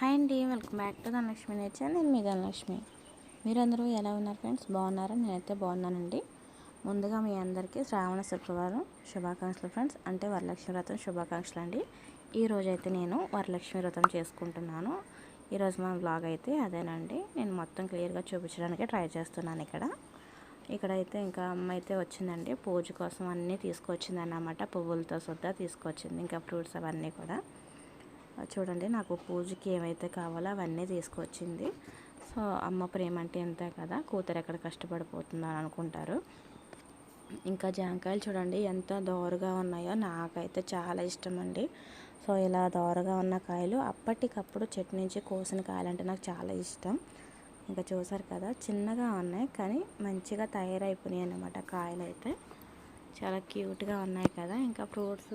Hi అండి welcome back to Dhanalakshmi nature. నేను మీ ధనలక్ష్మి. మీరందరూ ఎలా ఉన్నారు ఫ్రెండ్స్? బాగున్నారా? నేనైతే బాగున్నానండి. ముందుగా మీ అందరికీ శ్రావణ శుక్రవారం శుభాకాంక్షలు ఫ్రెండ్స్. అంటే వరలక్ష్మి వ్రతం శుభాకాంక్షలు అండి. ఈరోజు అయితే నేను వరలక్ష్మి వ్రతం చేసుకుంటున్నాను. ఈరోజు మన బ్లాగ్ అయితే అదేనండి. నేను మొత్తం క్లియర్గా చూపించడానికి ట్రై చేస్తున్నాను ఇక్కడ. ఇక్కడైతే ఇంకా అమ్మ అయితే వచ్చిందండి. పూజ కోసం అన్నీ తీసుకొచ్చింది అన్నమాట పువ్వులతో సుద్దా తీసుకొచ్చింది. ఇంకా ఫ్రూట్స్ అవన్నీ కూడా. చూడండి నాకు పూజకి ఏమైతే కావాలో అవన్నీ తీసుకొచ్చింది. సో అమ్మ ప్రేమ అంటే అంతే కదా కూతురు ఎక్కడ కష్టపడిపోతుందని అనుకుంటారు. ఇంకా జాంకాయలు చూడండి ఎంత దోరగా ఉన్నాయో నాకైతే చాలా ఇష్టం అండి సో ఇలా దోరగా ఉన్న కాయలు అప్పటికప్పుడు చెట్టు నుంచి కోసిన కాయలు అంటే నాకు చాలా ఇష్టం. ఇంకా చూసారు కదా చిన్నగా ఉన్నాయి కానీ మంచిగా తయారైపోయినాయి అన్నమాట కాయలు అయితే చాలా క్యూట్గా ఉన్నాయి కదా ఇంకా ఫ్రూట్స్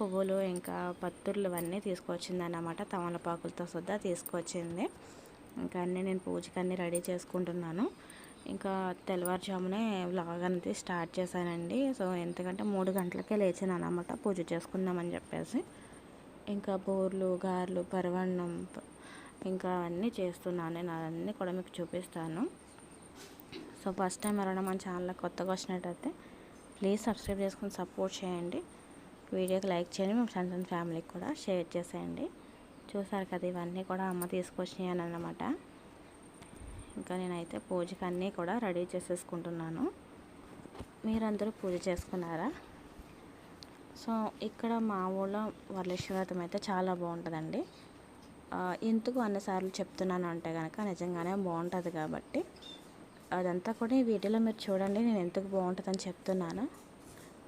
పువ్వులు ఇంకా పత్తుర్లు అవన్నీ తీసుకొచ్చింది అన్నమాట తమలపాకులతో సుద్దా తీసుకొచ్చింది. ఇంకా అన్నీ నేను పూజకి అన్నీ రెడీ చేసుకుంటున్నాను. ఇంకా తెల్లవారుజామునే వ్లాగ్ అనేది స్టార్ట్ చేశానండి. సో ఎందుకంటే మూడు గంటలకే లేచాను అనమాట పూజ చేసుకుందామని చెప్పేసి. ఇంకా బోర్లు గారెలు పరవన్నం ఇంకా అన్నీ చేస్తున్నాను. నేను అవన్నీ కూడా మీకు చూపిస్తాను. సో ఫస్ట్ టైం ఎవరైనా మన ఛానల్ కొత్తగా వచ్చినట్టయితే ప్లీజ్ సబ్స్క్రైబ్ చేసుకుని సపోర్ట్ చేయండి. వీడియోకి లైక్ చేయండి మేము ఫ్రెండ్స్ అండ్ ఫ్యామిలీకి కూడా షేర్ చేసేయండి. చూసారు కదా ఇవన్నీ కూడా అమ్మ తీసుకొచ్చినాయి అన్నమాట ఇంకా నేనైతే పూజకి అన్నీ కూడా రెడీ చేసేసుకుంటున్నాను. మీరందరూ పూజ చేసుకున్నారా? సో ఇక్కడ మా ఊళ్ళో వరలక్ష్మీవ్రతం అయితే చాలా బాగుంటుందండి. ఎందుకు అన్నిసార్లు చెప్తున్నాను అంటే కనుక నిజంగానే బాగుంటుంది కాబట్టి. అదంతా కూడా ఈ వీడియోలో మీరు చూడండి నేను ఎందుకు బాగుంటుందని చెప్తున్నాను.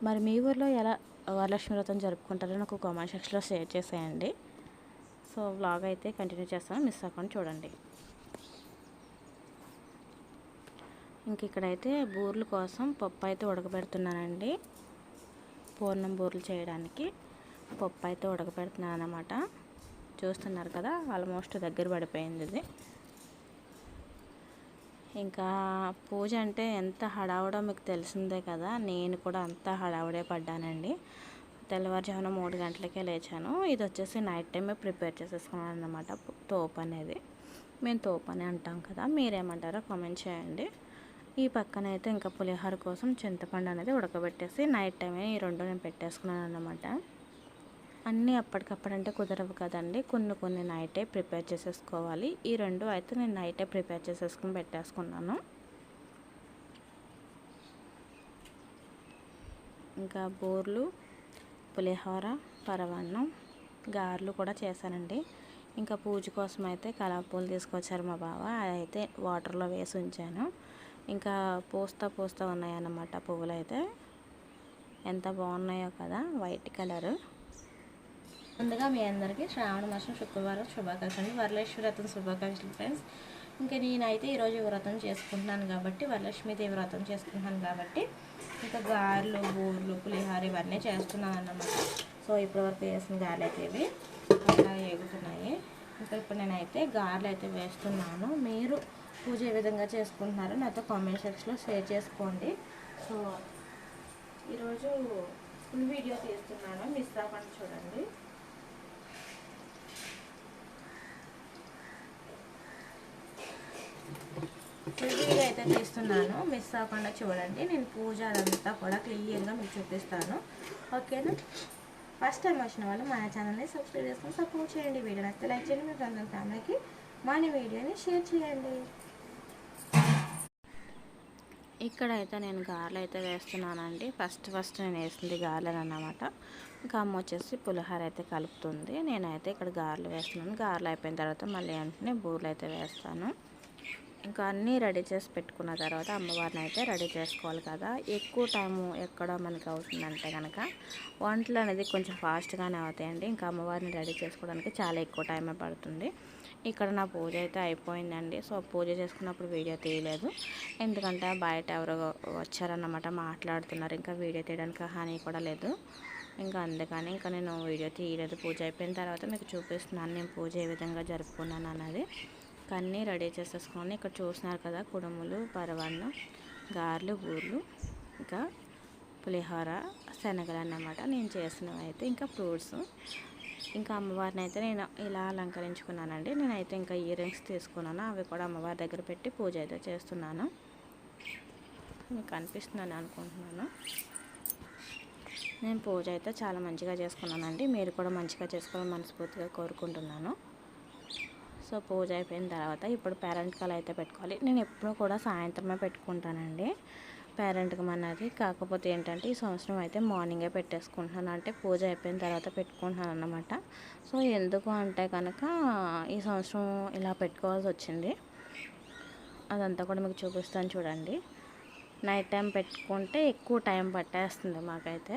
మరి మీ ఊర్లో ఎలా వరలక్ష్మి వ్రతం జరుపుకుంటారో నాకు కామెంట్ సెక్షన్లో షేర్ చేసేయండి. సో వ్లాగ్ అయితే కంటిన్యూ చేస్తాను. మిస్ అవ్వకుండా చూడండి. ఇంక ఇక్కడైతే బూర్ల కోసం పప్పు అయితే ఉడకబెడుతున్నానండి. పూర్ణం బూర్లు చేయడానికి పప్పు అయితే ఉడకబెడుతున్నాను అనమాట చూస్తున్నారు కదా ఆల్మోస్ట్ దగ్గర పడిపోయింది ఇది. ఇంకా పూజ అంటే ఎంత హడావుడో మీకు తెలిసిందే కదా నేను కూడా అంత హడావుడే పడ్డానండి. తెల్లవారుజామున మూడు గంటలకే లేచాను. ఇది వచ్చేసి నైట్ టైమే ప్రిపేర్ చేసేసుకున్నాను అనమాట తోపు అనేది. మేము తోపు అని అంటాం కదా మీరేమంటారో కామెంట్ చేయండి. ఈ పక్కన అయితే ఇంకా పులిహోర కోసం చింతపండు అనేది ఉడకబెట్టేసి నైట్ టైమే ఈ రెండు నేను పెట్టేసుకున్నాను అనమాట అన్నీ అప్పటికప్పుడు అంటే కుదరవు కదండి. కొన్ని కొన్ని నైటే ప్రిపేర్ చేసేసుకోవాలి. ఈ రెండు అయితే నేను నైటే ప్రిపేర్ చేసేసుకుని పెట్టేసుకున్నాను. ఇంకా బోర్లు పులిహోర పరవన్నం గారెలు కూడా చేశానండి. ఇంకా పూజ కోసం అయితే కలాపూలు తీసుకొచ్చారు మా బావ. అయితే వాటర్లో వేసి ఉంచాను. ఇంకా పూస్తా పూస్తా ఉన్నాయన్నమాట పువ్వులు అయితే ఎంత బాగున్నాయో కదా వైట్ కలరు ముందుగా మీ అందరికీ శ్రావణ మాసం శుక్రవారం శుభాకాంక్షలు వరలక్ష్మి వ్రతం శుభాకాంక్షలు ఫ్రెండ్స్ ఇంకా నేనైతే ఈరోజు వ్రతం చేసుకుంటున్నాను కాబట్టి వరలక్ష్మీదేవి వ్రతం చేసుకుంటున్నాను కాబట్టి ఇంకా గారెలు బూర్లు పులిహార ఇవన్నీ చేస్తున్నాను అన్నమాట. సో ఇప్పటివరకు వేసిన గారెలు అయితే ఇవి అలా ఎగుతున్నాయి ఇంకా ఇప్పుడు నేనైతే గారెలు అయితే వేస్తున్నాను. మీరు పూజ ఏ విధంగా చేసుకుంటున్నారో నాతో కామెంట్ సెక్షన్లో షేర్ చేసుకోండి. సో ఈరోజు ఫుల్ వీడియో తీస్తున్నాను. మిస్ అవ్వకుండా చూడండి. ఫుల్ అయితే తీస్తున్నాను. మిస్ అవ్వకుండా చూడండి. నేను పూజ అదంతా కూడా క్లియర్గా మీకు చూపిస్తాను. ఓకేనా ఫస్ట్ టైం వచ్చిన వాళ్ళు మన ఛానల్ని సబ్స్క్రైబ్ చేసుకొని సపోర్ట్ చేయండి. వీడియో నచ్చితే లైక్ చేయండి. మీ ఫ్రెండ్స్ ఫ్యామిలీకి మన వీడియోని షేర్ చేయండి. ఇక్కడైతే నేను గారెలు అయితే వేస్తున్నానండి. ఫస్ట్ ఫస్ట్ నేను వేసింది గారెలు అన్నమాట. ఇంకా అమ్మ వచ్చేసి పులిహోర అయితే కలుపుతుంది. నేనైతే ఇక్కడ గారెలు వేస్తున్నాను. గారెలు అయిపోయిన తర్వాత మళ్ళీ వెంటనే బూరెలు అయితే వేస్తాను. ఇంకా అన్నీ రెడీ చేసి పెట్టుకున్న తర్వాత అమ్మవారిని అయితే రెడీ చేసుకోవాలి కదా. ఎక్కువ టైము ఎక్కడ మనకి అవుతుందంటే కనుక వంటలు అనేది కొంచెం ఫాస్ట్గానే అవుతాయండి. ఇంకా అమ్మవారిని రెడీ చేసుకోవడానికి చాలా ఎక్కువ టైమే పడుతుంది. ఇక్కడ నా పూజ అయితే అయిపోయిందండి. సో పూజ చేసుకున్నప్పుడు వీడియో తీయలేదు. ఎందుకంటే బయట ఎవరో వచ్చారన్నమాట మాట్లాడుతున్నారు. ఇంకా వీడియో తీయడానికి హాని కూడా లేదు. ఇంకా అందుకని ఇంకా నేను వీడియో తీయలేదు. పూజ అయిపోయిన తర్వాత మీకు చూపిస్తున్నాను. నేను పూజ ఏ విధంగా జరుపుకున్నాను అన్నది. అన్నీ రెడీ చేసేసుకొని ఇక్కడ చూస్తున్నారు కదా కుడుములు పరవాన్నం గారెలు బూర్లు ఇంకా పులిహోర శనగలు అన్నమాట. నేను చేసినవి అయితే ఇంకా ఫ్రూట్స్. ఇంకా అమ్మవారిని అయితే నేను ఇలా అలంకరించుకున్నానండి. నేనైతే ఇంకా ఇయర్ రింగ్స్ తీసుకున్నాను. అవి కూడా అమ్మవారి దగ్గర పెట్టి పూజ అయితే చేస్తున్నాను. మీకు కనిపిస్తుందని అనుకుంటున్నాను. నేను పూజ అయితే చాలా మంచిగా చేసుకున్నానండి. మీరు కూడా మంచిగా చేసుకోవాలని మనస్ఫూర్తిగా కోరుకుంటున్నాను. సో పూజ అయిపోయిన తర్వాత ఇప్పుడు పేరెంట్ కాల్ అయితే పెట్టుకోవాలి. నేను ఎప్పుడూ కూడా సాయంత్రమే పెట్టుకుంటానండి. పేరెంట్కి మనది కాకపోతే ఏంటంటే ఈ సంవత్సరం అయితే మార్నింగే పెట్టేసుకుంటున్నాను. అంటే పూజ అయిపోయిన తర్వాత పెట్టుకుంటున్నాను అన్నమాట. సో ఎందుకు అంటే కనుక ఈ సంవత్సరం ఇలా పెట్టుకోవాల్సి వచ్చింది. అదంతా కూడా మీకు చూపిస్తాను చూడండి. నైట్ టైం పెట్టుకుంటే ఎక్కువ టైం పట్టేస్తుంది మాకైతే.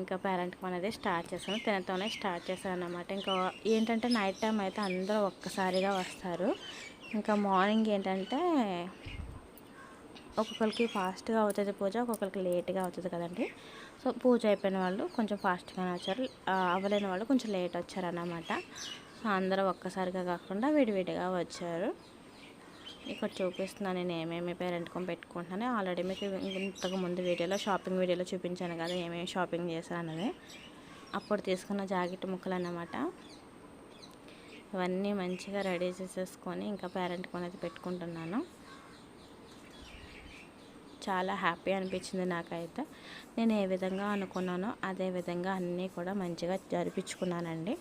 ఇంకా పేరెంట్కి అనేది స్టార్ట్ చేశాను తినతోనే స్టార్ట్ చేశాను అనమాట ఇంకా ఏంటంటే నైట్ టైం అయితే అందరూ ఒక్కసారిగా వస్తారు. ఇంకా మార్నింగ్ ఏంటంటే ఒక్కొక్కరికి ఫాస్ట్గా అవుతుంది పూజ ఒక్కొక్కరికి లేట్గా అవుతుంది కదండి. సో పూజ అయిపోయిన వాళ్ళు కొంచెం ఫాస్ట్గానే వచ్చారు. అవ్వలేని వాళ్ళు కొంచెం లేట్ వచ్చారన్నమాట. అందరూ ఒక్కసారిగా కాకుండా విడివిడిగా వచ్చారు. ఇక్కడ చూపిస్తున్నాను నేను ఏమేమి పేరెంట్కం పెట్టుకుంటున్నాను. ఆల్రెడీ మీకు ఇంతకు ముందు వీడియోలో షాపింగ్ వీడియోలో చూపించాను కదా ఏమేమి షాపింగ్ చేశాను అప్పుడు తీసుకున్న జాకెట్ ముక్కలు అన్నమాట. ఇవన్నీ మంచిగా రెడీ చేసేసుకొని ఇంకా పేరెంట్ అనేది పెట్టుకుంటున్నాను. చాలా హ్యాపీ అనిపించింది నాకైతే. నేను ఏ విధంగా అనుకున్నానో అదే విధంగా అన్నీ కూడా మంచిగా జరిపించుకున్నానండి.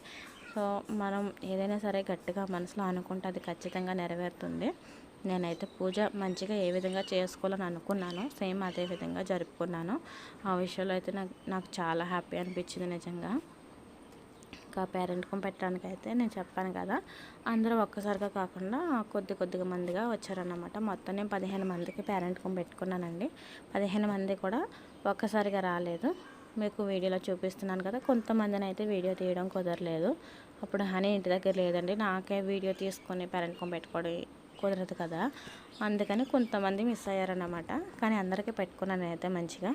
సో మనం ఏదైనా సరే గట్టిగా మనసులో అనుకుంటే అది ఖచ్చితంగా నెరవేరుతుంది. నేనైతే పూజ మంచిగా ఏ విధంగా చేసుకోవాలని అనుకున్నాను సేమ్ అదే విధంగా జరుపుకున్నాను. ఆ విషయంలో అయితే నాకు నాకు చాలా హ్యాపీ అనిపించింది నిజంగా. ఇంకా పేరెంట్కం పెట్టడానికి అయితే నేను చెప్పాను కదా అందరూ ఒక్కసారిగా కాకుండా కొద్ది కొద్దిగా మందిగా వచ్చారన్నమాట. మొత్తం నేను పదిహేను మందికి పేరెంట్కం పెట్టుకున్నానండి. పదిహేను మంది కూడా ఒక్కసారిగా రాలేదు. మీకు వీడియోలో చూపిస్తున్నాను కదా కొంతమందిని అయితే వీడియో తీయడం కుదరలేదు. అప్పుడు హనీ ఇంటి దగ్గర లేదండి. నాకే వీడియో తీసుకొని పేరెంట్కం పెట్టుకోవడం కుదరదు కదా. అందుకని కొంతమంది మిస్ అయ్యారన్నమాట. కానీ అందరికీ పెట్టుకున్నాను అయితే మంచిగా.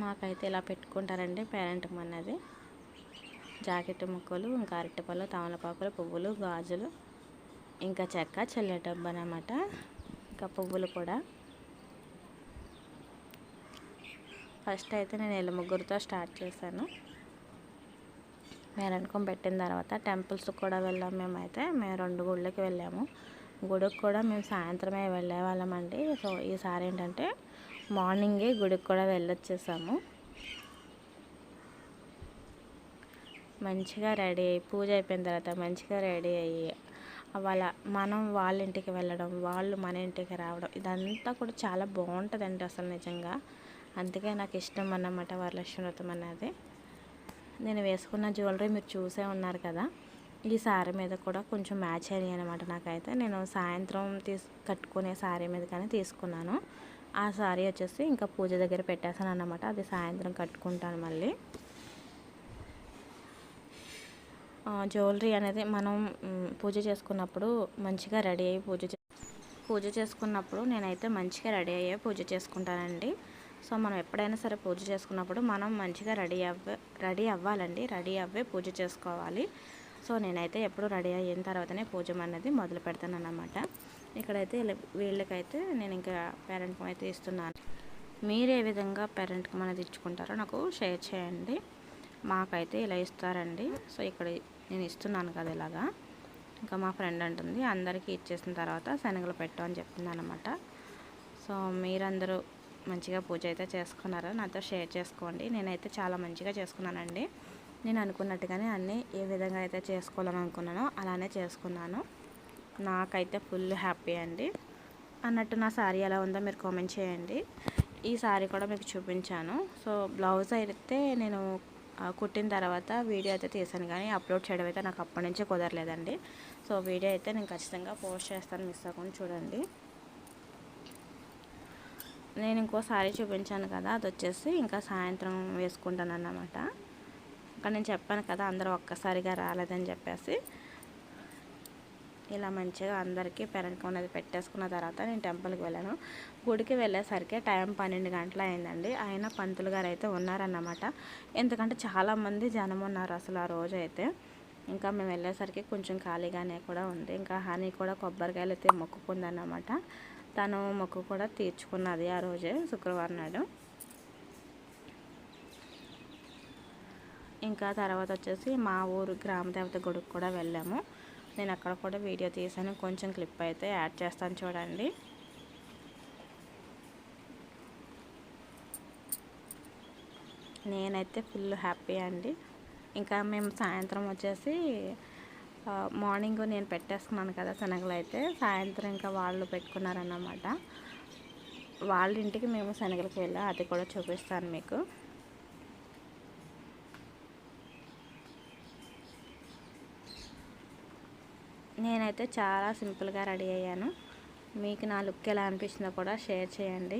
మాకైతే ఇలా పెట్టుకుంటారండి పేరెంట్ మన్నది జాకెట్ ముక్కలు ఇంకా అరటిపళ్ళు తమలపాకులు పువ్వులు గాజులు ఇంకా చెక్క చెల్లె డబ్బు అనమాట ఇంకా పువ్వులు కూడా. ఫస్ట్ అయితే నేను ఎల్లు ముగ్గురుతో స్టార్ట్ చేశాను. మేరనుకం పెట్టిన తర్వాత టెంపుల్స్ కూడా వెళ్ళాం మేమైతే. మేము రెండు గుళ్ళకి వెళ్ళాము. గుడికి కూడా మేము సాయంత్రమే వెళ్ళేవాళ్ళమండి. సో ఈసారి ఏంటంటే మార్నింగే గుడికి కూడా వెళ్ళొచ్చేసాము. మంచిగా రెడీ అయ్యి పూజ అయిపోయిన తర్వాత మంచిగా రెడీ అయ్యి వాళ్ళ మనం వాళ్ళ ఇంటికి వెళ్ళడం వాళ్ళు మన ఇంటికి రావడం ఇదంతా కూడా చాలా బాగుంటుందండి అసలు నిజంగా. అందుకే నాకు ఇష్టం అన్నమాట వరలక్ష్మి వ్రతం అనేది. నేను వేసుకున్న జ్యువెలరీ మీరు చూసే ఉన్నారు కదా ఈ శారీ మీద కూడా కొంచెం మ్యాచ్ అయ్యాయి అనమాట నాకైతే. నేను సాయంత్రం తీసు కట్టుకునే శారీ మీద కానీ తీసుకున్నాను. ఆ శారీ వచ్చేసి ఇంకా పూజ దగ్గర పెట్టేశాను అన్నమాట. అది సాయంత్రం కట్టుకుంటాను మళ్ళీ. జ్యువెలరీ అనేది మనం పూజ చేసుకున్నప్పుడు మంచిగా రెడీ అయ్యి పూజ పూజ చేసుకున్నప్పుడు నేనైతే మంచిగా రెడీ అయ్యే పూజ చేసుకుంటానండి. సో మనం ఎప్పుడైనా సరే పూజ చేసుకున్నప్పుడు మనం మంచిగా రెడీ అవ్వ రెడీ అవ్వాలండి. రెడీ అవ్వే పూజ చేసుకోవాలి. సో నేనైతే ఎప్పుడు రెడీ అయిన తర్వాతనే పూజ అనేది మొదలు పెడతాను అన్నమాట ఇక్కడైతే వీళ్ళకైతే నేను ఇంకా పేరెంట్ అయితే ఇస్తున్నాను. మీరు ఏ విధంగా పేరెంట్కి అనేది ఇచ్చుకుంటారో నాకు షేర్ చేయండి. మాకైతే ఇలా ఇస్తారండి. సో ఇక్కడ నేను ఇస్తున్నాను కదా ఇలాగా. ఇంకా మా ఫ్రెండ్ అంటుంది అందరికీ ఇచ్చేసిన తర్వాత శనగలు పెట్టు అని చెప్తుంది అనమాట సో మీరందరూ మంచిగా పూజ అయితే చేసుకున్నారో నాతో షేర్ చేసుకోండి. నేనైతే చాలా మంచిగా చేసుకున్నానండి. నేను అనుకున్నట్టుగానే అన్నీ ఏ విధంగా అయితే చేసుకోవాలని అనుకున్నానో అలానే చేసుకున్నాను. నాకైతే ఫుల్ హ్యాపీ అండి. అన్నట్టు నా శారీ ఎలా ఉందో మీరు కామెంట్ చేయండి. ఈ శారీ కూడా మీకు చూపించాను. సో బ్లౌజ్ అయితే నేను కుట్టిన తర్వాత వీడియో అయితే తీసాను కానీ అప్లోడ్ చేయడం అయితే నాకు అప్పటి నుంచే కుదరలేదండి. సో వీడియో అయితే నేను ఖచ్చితంగా పోస్ట్ చేస్తాను. మిస్ అవ్వకుండా చూడండి. నేను ఇంకో సారీ చూపించాను కదా అది వచ్చేసి ఇంకా సాయంత్రం వేసుకుంటాను అన్నమాట ఇంకా నేను చెప్పాను కదా అందరూ ఒక్కసారిగా రాలేదని చెప్పేసి. ఇలా మంచిగా అందరికీ పెరగకం అనేది పెట్టేసుకున్న తర్వాత నేను టెంపుల్కి వెళ్ళాను. గుడికి వెళ్ళేసరికి టైం పన్నెండు గంటలు అయిందండి. ఆయన పంతులు గారు అయితే ఉన్నారన్నమాట. ఎందుకంటే చాలామంది జనం ఉన్నారు అసలు ఆ రోజు అయితే. ఇంకా మేము వెళ్ళేసరికి కొంచెం ఖాళీగానే కూడా ఉంది. ఇంకా హనీ కూడా కొబ్బరికాయలు అయితే మొక్కుకుందన్నమాట. తను మొక్కు కూడా తీర్చుకున్నది ఆ రోజే శుక్రవారం నాడు. ఇంకా తర్వాత వచ్చేసి మా ఊరు గ్రామ దేవత గుడికి కూడా వెళ్ళాము. నేను అక్కడ కూడా వీడియో తీసాను. కొంచెం క్లిప్ అయితే యాడ్ చేస్తాను చూడండి. నేనైతే ఫుల్ హ్యాపీ అండి. ఇంకా మేము సాయంత్రం వచ్చేసి మార్నింగ్ నేను పెట్టేసుకున్నాను కదా శనగలు అయితే సాయంత్రం ఇంకా వాళ్ళు పెట్టుకున్నారన్నమాట. వాళ్ళ ఇంటికి మేము శనగలకి వెళ్ళాం అది కూడా చూపిస్తాను మీకు. నేనైతే చాలా సింపుల్గా రెడీ అయ్యాను. మీకు నా లుక్ ఎలా అనిపించిందో కూడా షేర్ చేయండి.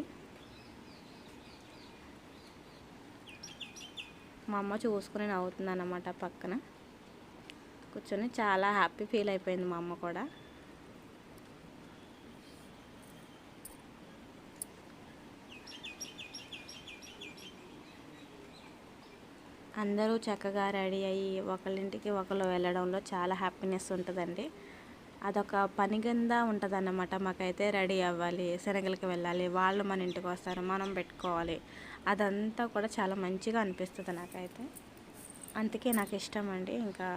మా అమ్మ చూసుకుని నవ్వుతుంది అన్నమాట పక్కన. కూర్చొని చాలా హ్యాపీ ఫీల్ అయిపోయింది మా అమ్మ కూడా. అందరూ చక్కగా రెడీ అయ్యి ఒకళ్ళింటికి ఒకళ్ళు వెళ్ళడంలో చాలా హ్యాపీనెస్ ఉంటుందండి. అదొక పని కింద ఉంటుంది అన్నమాట మాకైతే రెడీ అవ్వాలి శనగలకి వెళ్ళాలి వాళ్ళు మన ఇంటికి వస్తారు మనం పెట్టుకోవాలి. అదంతా కూడా చాలా మంచిగా అనిపిస్తుంది నాకైతే. అందుకే నాకు ఇష్టం అండి. ఇంకా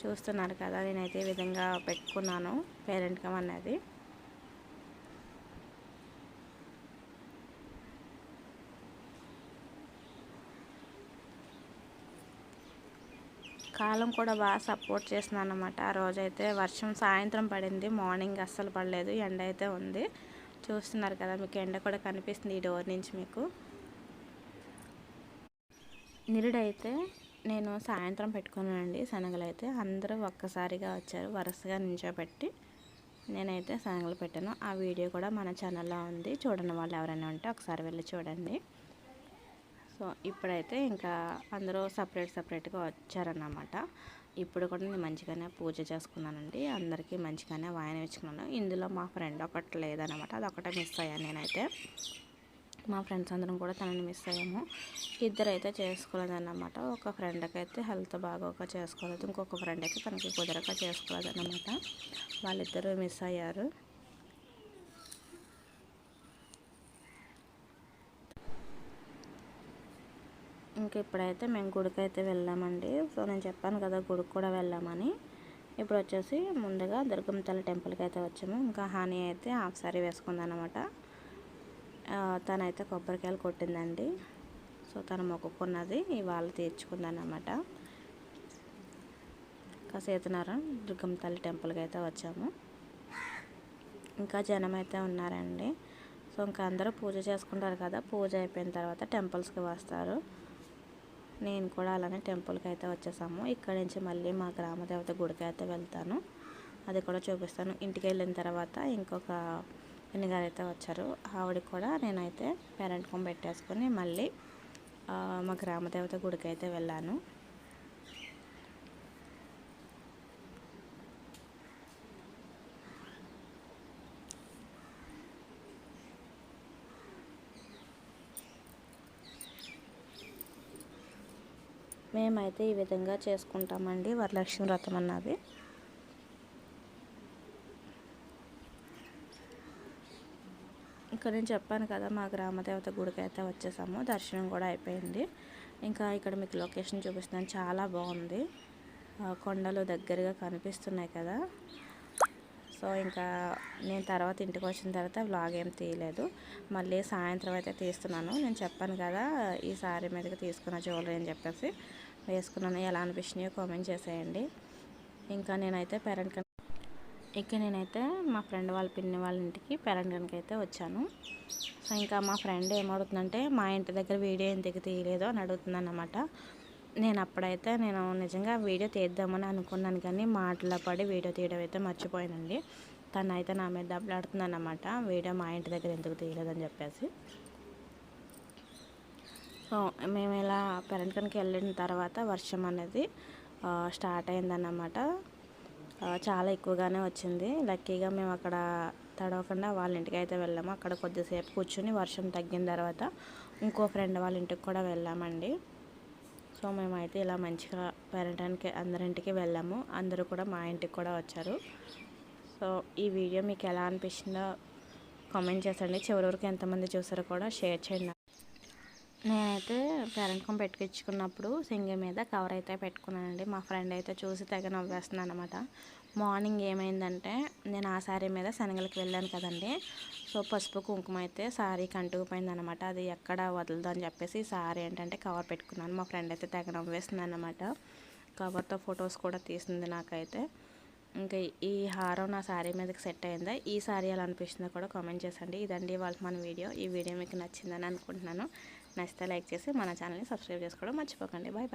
చూస్తున్నారు కదా నేనైతే ఈ విధంగా పెట్టుకున్నాను పేరెంట్ కమ్ అనేది కాలం కూడా బాగా సపోర్ట్ చేస్తున్నాను అనమాట ఆ రోజైతే వర్షం సాయంత్రం పడింది మార్నింగ్ అస్సలు పడలేదు ఎండ అయితే ఉంది. చూస్తున్నారు కదా మీకు ఎండ కూడా కనిపిస్తుంది ఈ డోర్ నుంచి మీకు. నిరుడైతే నేను సాయంత్రం పెట్టుకున్నానండి శనగలు అయితే అందరూ ఒక్కసారిగా వచ్చారు వరుసగా నించోబెట్టి నేనైతే శనగలు పెట్టాను. ఆ వీడియో కూడా మన ఛానల్లో ఉంది. చూడని వాళ్ళు ఎవరైనా ఉంటే ఒకసారి వెళ్ళి చూడండి. సో ఇప్పుడైతే ఇంకా అందరూ సపరేట్ సపరేట్గా వచ్చారన్నమాట. ఇప్పుడు కూడా నేను మంచిగానే పూజ చేసుకున్నానండి. అందరికీ మంచిగానే వాయన ఇచ్చుకున్నాను. ఇందులో మా ఫ్రెండ్ ఒకటి లేదనమాట అది మిస్ అయ్యాను నేనైతే. మా ఫ్రెండ్స్ అందరం కూడా తనని మిస్ అయ్యాము. ఇద్దరైతే చేసుకోలేదన్నమాట. ఒక ఫ్రెండ్కి అయితే హెల్త్ బాగోక చేసుకోలేదు. ఇంకొక ఫ్రెండ్ అయితే తనకి కుదరక చేసుకోలేదన్నమాట. వాళ్ళిద్దరూ మిస్ అయ్యారు. ఇంక ఇప్పుడైతే మేము గుడికి అయితే వెళ్ళామండి. సో నేను చెప్పాను కదా గుడికి కూడా వెళ్ళామని. ఇప్పుడు వచ్చేసి ముందుగా దుర్గమ్మ తల్లి టెంపుల్కి అయితే వచ్చాము. ఇంకా హాని అయితే హాఫ్ సారీ వేసుకుందనమాట తనైతే కొబ్బరికాయలు కొట్టిందండి. సో తను మొక్కుకున్నది ఇవాళ తీర్చుకుందనమాట ఇంకా సీతనారాయణ దుర్గమ్మ తల్లి టెంపుల్కి అయితే వచ్చాము. ఇంకా జనం అయితే ఉన్నారండి. సో ఇంకా అందరూ పూజ చేసుకుంటారు కదా పూజ అయిపోయిన తర్వాత టెంపుల్స్కి వస్తారు. నేను కూడా అలానే టెంపుల్కి అయితే వచ్చేసాము. ఇక్కడ నుంచి మళ్ళీ మా గ్రామ దేవత గుడికి అయితే వెళ్తాను. అది కూడా చూపిస్తాను. ఇంటికి వెళ్ళిన తర్వాత ఇంకొక ఎన్నిగారు అయితే వచ్చారు ఆవిడకి కూడా నేనైతే పేరెంట్ కొమ్మ పెట్టేసుకొని మళ్ళీ మా గ్రామదేవత గుడికి అయితే వెళ్ళాను. మేమైతే ఈ విధంగా చేసుకుంటామండి వరలక్ష్మి వ్రతం అన్నది. ఇక్కడ నేను చెప్పాను కదా మా గ్రామదేవత గుడికి అయితే వచ్చేసాము. దర్శనం కూడా అయిపోయింది. ఇంకా ఇక్కడ మీకు లొకేషన్ చూపిస్తున్నాను. చాలా బాగుంది. కొండలు దగ్గరగా కనిపిస్తున్నాయి కదా. సో ఇంకా నేను తర్వాత ఇంటికి వచ్చిన తర్వాత వ్లాగ్ ఏం తీయలేదు. మళ్ళీ సాయంత్రం అయితే తీస్తున్నాను. నేను చెప్పాను కదా ఈ సారీ మీదకి తీసుకున్న జ్యువెలరీ అని చెప్పేసి వేసుకున్నాను. ఎలా అనిపించినాయో కామెంట్ చేసేయండి. ఇంకా నేనైతే పేరెంట్ ఇక నేనైతే మా ఫ్రెండ్ వాళ్ళ పిన్ని వాళ్ళ ఇంటికి పేరెంట్ అయితే వచ్చాను. సో ఇంకా మా ఫ్రెండ్ ఏమవుతుందంటే మా ఇంటి దగ్గర వీడియో ఎందుకు తీయలేదో? అని అడుగుతుందన్నమాట. నేను అప్పుడైతే నేను నిజంగా వీడియో తీద్దామని అనుకున్నాను కానీ మాటల పడి వీడియో తీయడం అయితే మర్చిపోయానండి. తను అయితే నా మీద దెబ్బలాడుతుందన్నమాట. వీడియో మా ఇంటి దగ్గర ఎందుకు తీయలేదని చెప్పేసి. సో మేము ఇలా పెరంట్కన్కి వెళ్ళిన తర్వాత వర్షం అనేది స్టార్ట్ అయిందన్నమాట. చాలా ఎక్కువగానే వచ్చింది. లక్కీగా మేము అక్కడ తడవకుండా వాళ్ళ ఇంటికి అయితే వెళ్ళాము. అక్కడ కొద్దిసేపు కూర్చుని వర్షం తగ్గిన తర్వాత ఇంకో ఫ్రెండ్ వాళ్ళ ఇంటికి కూడా వెళ్ళామండి. సో మేమైతే ఇలా మంచిగా పెరగడానికి అందరింటికి వెళ్ళాము. అందరూ కూడా మా ఇంటికి కూడా వచ్చారు. సో ఈ వీడియో మీకు ఎలా అనిపించిందో కామెంట్ చేసండి. చివరి వరకు ఎంతమంది చూసారో కూడా షేర్ చేయండి. నేనైతే పేరెంట్కం పెట్టుకొచ్చుకున్నప్పుడు సింగి మీద కవర్ అయితే పెట్టుకున్నానండి. మా ఫ్రెండ్ అయితే చూసి తెగ నవ్వేస్తున్నాను అనమాట మార్నింగ్ ఏమైందంటే నేను ఆ శారీ మీద శనగలకి వెళ్ళాను కదండి. సో పసుపు కుంకుమ అయితే శారీకి అంటుకుపోయింది అనమాట అది ఎక్కడ వదలదు అని చెప్పేసి శారీ ఏంటంటే కవర్ పెట్టుకున్నాను. మా ఫ్రెండ్ అయితే తెగ నవ్వేస్తుంది అనమాట కవర్తో ఫొటోస్ కూడా తీసింది నాకైతే. ఇంకా ఈ హారం నా శారీ మీదకి సెట్ అయిందా? ఈ శారీ ఎలా అనిపిస్తుందో కూడా కామెంట్ చేసండి. ఇదండి వాళ్ళ మన వీడియో. ఈ వీడియో మీకు నచ్చిందని అనుకుంటున్నాను. నచ్చితే లైక్ చేసి మన ఛానల్ని సబ్స్క్రైబ్ చేసుకోవడం మర్చిపోకండి. Bye bye